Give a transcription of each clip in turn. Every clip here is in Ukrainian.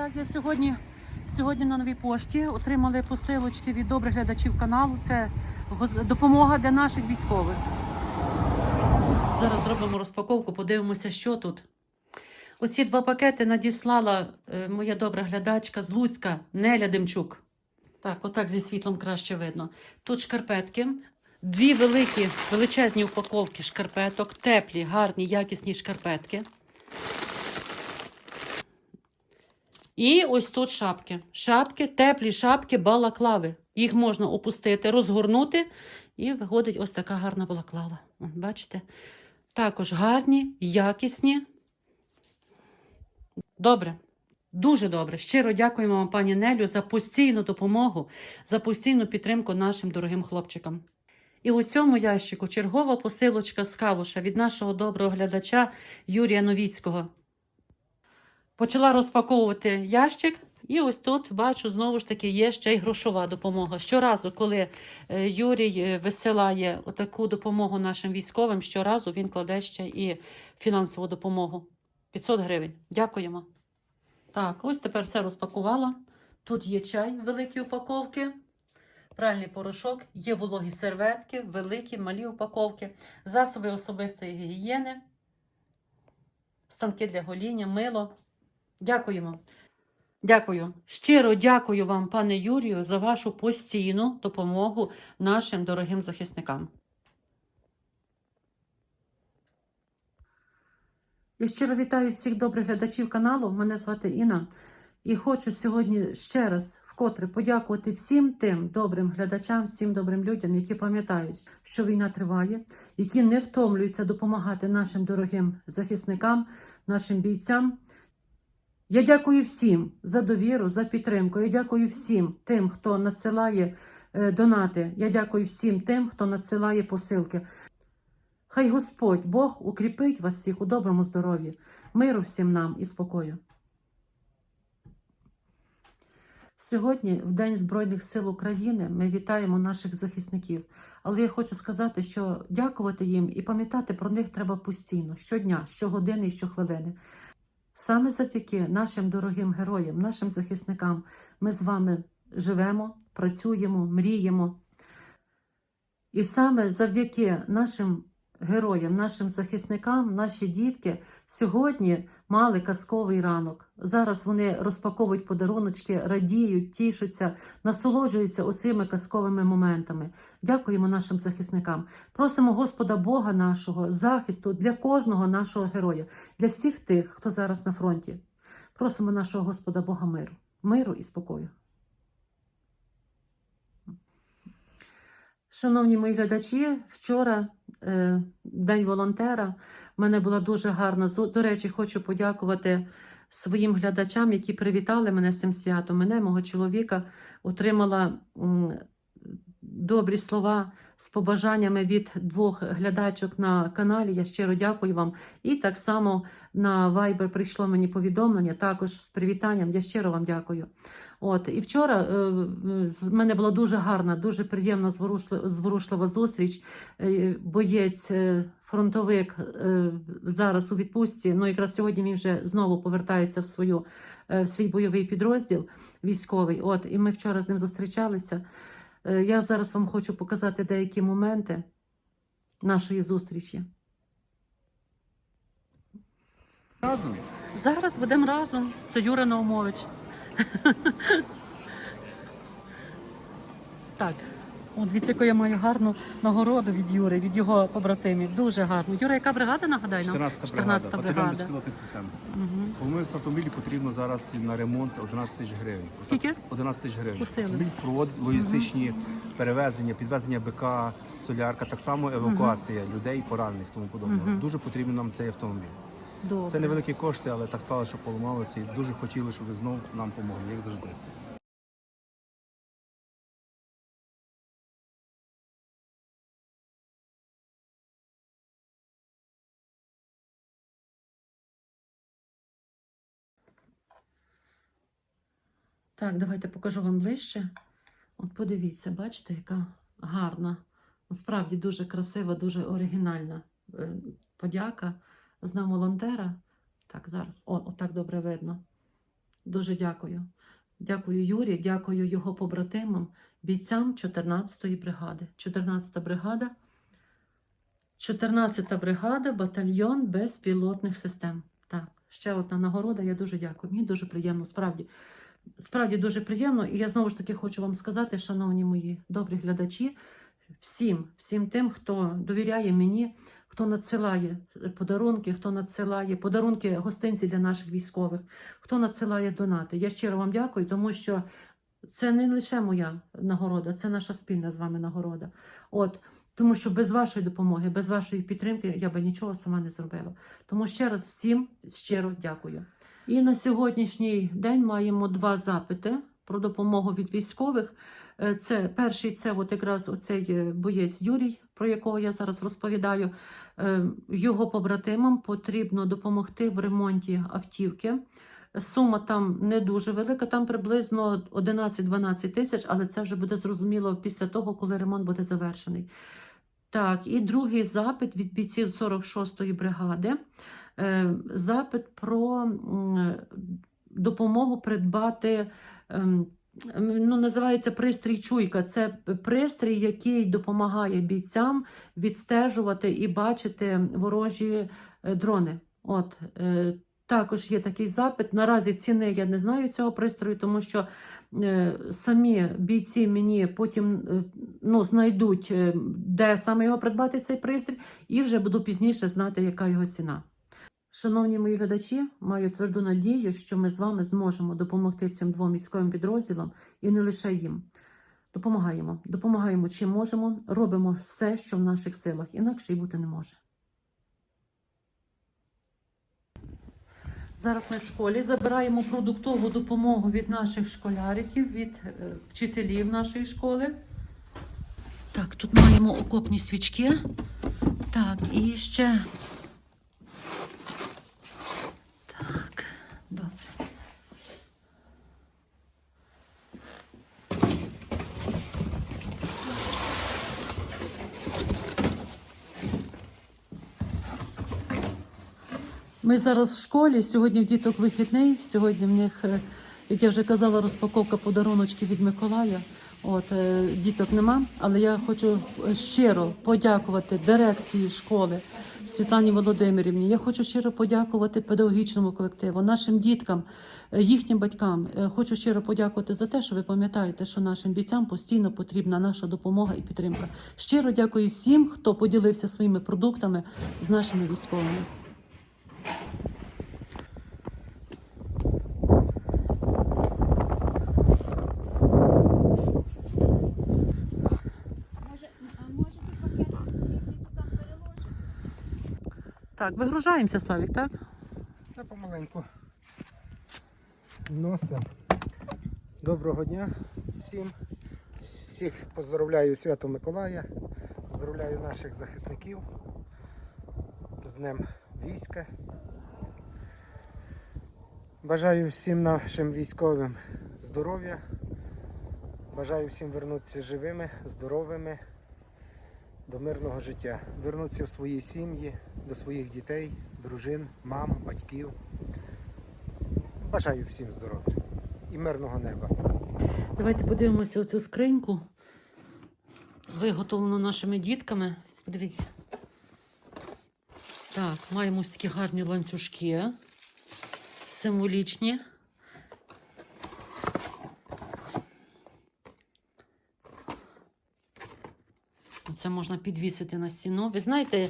Так, я сьогодні, сьогодні на новій пошті отримали посилочки від добрих глядачів каналу. Це допомога для наших військових. Зараз зробимо розпаковку, подивимося, що тут. Оці два пакети надіслала е, моя добра глядачка з Луцька Неля Демчук. Так, отак зі світлом краще видно. Тут шкарпетки, дві великі, величезні упаковки шкарпеток, теплі, гарні, якісні шкарпетки. І ось тут шапки. Шапки, теплі шапки, балаклави. Їх можна опустити, розгорнути, і виходить ось така гарна балаклава. Бачите? Також гарні, якісні. Добре. Дуже добре. Щиро дякуємо вам, пані Нелю, за постійну допомогу, за постійну підтримку нашим дорогим хлопчикам. І у цьому ящику чергова посилочка з калуша від нашого доброго глядача Юрія Новіцького. Почала розпаковувати ящик, і ось тут бачу, знову ж таки, є ще й грошова допомога. Щоразу, коли е, Юрій е, висилає таку допомогу нашим військовим, щоразу він кладе ще і фінансову допомогу. 500 гривень. Дякуємо. Так, ось тепер все розпакувала. Тут є чай, великі упаковки, пральний порошок, є вологі серветки, великі, малі упаковки, засоби особистої гігієни, станки для гоління, мило. Дякуємо. Дякую. Щиро дякую вам, пане Юрію, за вашу постійну допомогу нашим дорогим захисникам. Я щиро вітаю всіх добрих глядачів каналу. Мене звати Інна. І хочу сьогодні ще раз вкотре подякувати всім тим добрим глядачам, всім добрим людям, які пам'ятають, що війна триває, які не втомлюються допомагати нашим дорогим захисникам, нашим бійцям. Я дякую всім за довіру, за підтримку. Я дякую всім тим, хто надсилає е, донати. Я дякую всім тим, хто надсилає посилки. Хай Господь Бог укріпить вас всіх у доброму здоров'ї, миру всім нам і спокою. Сьогодні, в День Збройних сил України, ми вітаємо наших захисників. Але я хочу сказати, що дякувати їм і пам'ятати про них треба постійно, щодня, щогодини і щохвилини. Саме завдяки нашим дорогим героям, нашим захисникам, ми з вами живемо, працюємо, мріємо. І саме завдяки нашим героям, нашим захисникам, наші дітки сьогодні мали казковий ранок. Зараз вони розпаковують подаруночки, радіють, тішуться, насолоджуються оцими казковими моментами. Дякуємо нашим захисникам. Просимо Господа Бога нашого захисту для кожного нашого героя, для всіх тих, хто зараз на фронті. Просимо нашого Господа Бога миру, миру і спокою. Шановні мої глядачі, вчора День волонтера. У мене була дуже гарна До речі, хочу подякувати своїм глядачам, які привітали мене з цим святом. Мене, мого чоловіка, отримала добрі слова з побажаннями від двох глядачок на каналі. Я щиро дякую вам. І так само на Viber прийшло мені повідомлення, також з привітанням. Я щиро вам дякую. От і вчора е, з мене була дуже гарна, дуже приємна зворушли- зворушлива зустріч. Е, Боєць, е, фронтовик зараз у відпустці. Ну якраз сьогодні він вже знову повертається в свою в свій бойовий підрозділ військовий. От і ми вчора з ним зустрічалися. Я зараз вам хочу показати деякі моменти нашої зустрічі. Разом. Зараз будемо разом. Це Юра Наумович. Так. О, дивіться, яку я маю гарну нагороду від Юри, від його побратимів. Дуже гарно. Юра, яка бригада нагадай нам? 14 бригада, 14-та батальйон бригада. безпілотних систем. Угу. Помив автомобілі потрібно зараз на ремонт 11 тисяч гривень. Скільки? 11 тисяч гривень. Усилили. Автомобіль проводить логістичні перевезення, підвезення БК, солярка, так само евакуація людей, поранених тому подобного. Дуже потрібен нам цей автомобіль. Добре. Це невеликі кошти, але так стало, що поламалося, і дуже хотіли, щоб ви знов нам допомогли, як завжди. Так, давайте покажу вам ближче. От подивіться, бачите, яка гарна. Насправді дуже красива, дуже оригінальна е, подяка з нам волонтера. Так, зараз. О, отак добре видно. Дуже дякую. Дякую Юрі, дякую його побратимам, бійцям 14-ї бригади. 14-та бригада. 14-та бригада, батальйон безпілотних систем. Так, ще одна нагорода. Я дуже дякую. Мені дуже приємно, справді. Справді дуже приємно. І я знову ж таки хочу вам сказати, шановні мої добрі глядачі, всім, всім тим, хто довіряє мені, хто надсилає подарунки, хто надсилає подарунки гостинці для наших військових, хто надсилає донати. Я щиро вам дякую, тому що це не лише моя нагорода, це наша спільна з вами нагорода. От. Тому що без вашої допомоги, без вашої підтримки я би нічого сама не зробила. Тому ще раз всім щиро дякую. І на сьогоднішній день маємо два запити про допомогу від військових. Е, Це перший це от якраз оцей е, боєць Юрій, про якого я зараз розповідаю. Е, Його побратимам потрібно допомогти в ремонті автівки. Сума там не дуже велика, там приблизно 11-12 тисяч, але це вже буде зрозуміло після того, коли ремонт буде завершений. Так, і другий запит від бійців 46-ї бригади. Е, Запит про допомогу придбати. Ну, називається пристрій чуйка. Це пристрій, який допомагає бійцям відстежувати і бачити ворожі е, дрони. От е, також є такий запит. Наразі ціни я не знаю цього пристрою, тому що е, самі бійці мені потім ну, знайдуть, де саме його придбати цей пристрій, і вже буду пізніше знати, яка його ціна. Шановні мої глядачі, маю тверду надію, що ми з вами зможемо допомогти цим двом військовим підрозділам і не лише їм. Допомагаємо, допомагаємо чим можемо, робимо все, що в наших силах, інакше й бути не може. Зараз ми в школі забираємо продуктову допомогу від наших школяриків, від е, вчителів нашої школи. Так, тут маємо окопні свічки. Так, і ще. Ми зараз в школі. Сьогодні в діток вихідний. Сьогодні в них, е, як я вже казала, розпаковка подаруночків від Миколая. От е, діток нема, але я хочу е, щиро подякувати дирекції школи Світлані Володимирівні. Я хочу щиро подякувати педагогічному колективу, нашим діткам, їхнім батькам. Хочу щиро подякувати за те, що ви пам'ятаєте, що нашим бійцям постійно потрібна наша допомога і підтримка. Щиро дякую всім, хто поділився своїми продуктами з нашими військовими. Так, вигружаємося, Славік, так? Та помаленьку. Носим. Доброго дня всім. Всіх поздравляю Свято Миколая. Поздравляю наших захисників з Днем війська. Бажаю всім нашим військовим здоров'я. Бажаю всім вернутися живими, здоровими до мирного життя. Вернутися в свої сім'ї, до своїх дітей, дружин, мам, батьків. Бажаю всім здоров'я і мирного неба. Давайте подивимося оцю скриньку, виготовлену нашими дітками. Подивіться. Так, маємо ось такі гарні ланцюжки, символічні. Це можна підвісити на стіну. Ви знаєте,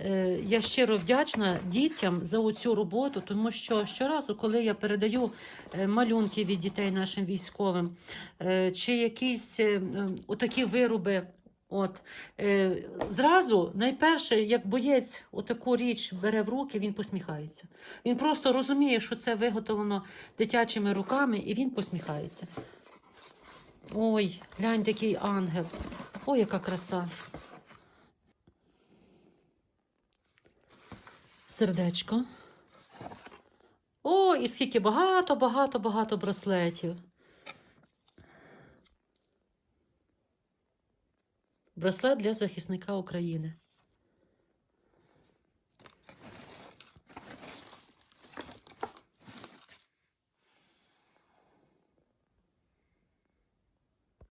е, я щиро вдячна дітям за оцю роботу, тому що щоразу, коли я передаю е, малюнки від дітей нашим військовим, е, чи якісь отакі вироби. От е, зразу, найперше, як боєць отаку річ бере в руки, він посміхається. Він просто розуміє, що це виготовлено дитячими руками, і він посміхається. Ой, глянь, який ангел. Ой, яка краса. Сердечко. О, і скільки багато, багато, багато браслетів. Браслет для захисника України.